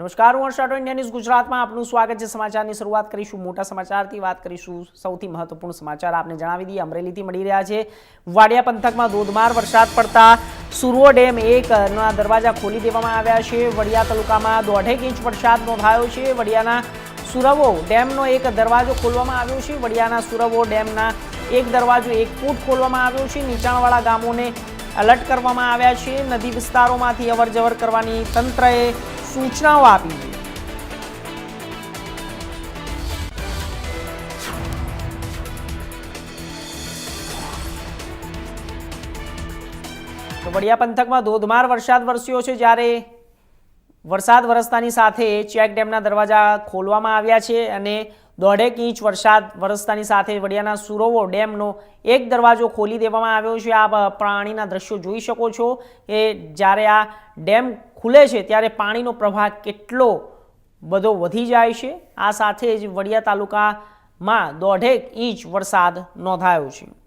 નમસ્કાર, હું અર્ષાટો India news ગુજરાતમાં આપનું સ્વાગત છે. સમાચારની શરૂઆત કરીશું, મોટા સમાચારથી વાત કરીશું. સૌથી મહત્વપૂર્ણ સમાચાર આપને જણાવી દઈએ, અમરેલીથી મળી રહ્યા છે. વાડિયા પંથકમાં ધોધમાર વરસાદ પડતા સુરવો ડેમ એકના દરવાજા ખોલી દેવામાં આવ્યા છે. વડિયા તાલુકામાં દોઢેક ઇંચ વરસાદ નોંધાયો છે. વડિયાના સુરવો ડેમનો એક દરવાજો ખોલવામાં આવ્યો છે. વડિયાના સુરવો ડેમના એક દરવાજો એક ફૂટ ખોલવામાં આવ્યો છે. નીચાણવાળા ગામોને અલર્ટ કરવામાં આવ્યા છે. નદી વિસ્તારોમાંથી અવરજવર કરવાની તંત્રએ સૂચનાઓ આપી છે. તો વડિયા પંથકમાં ધોધમાર વરસાદ વરસ્યો છે જ્યારે વરસાદ વરસતાની સાથે ચેક ડેમના દરવાજા ખોલવામાં આવ્યા છે અને દોઢેક ઇંચ વરસાદ વરસતાની સાથે વડિયાના સુરોવો ડેમનો એક દરવાજો ખોલી દેવામાં આવ્યો છે. આપ પ્રાણીના દ્રશ્યો જોઈ શકો છો એ જ્યારે આ ડેમ ખુલે છે ત્યારે પાણીનો પ્રવાહ કેટલો બધો વધી જાય છે. આ સાથે જ વડિયા તાલુકામાં દોઢેક ઇંચ વરસાદ નોંધાયો છે.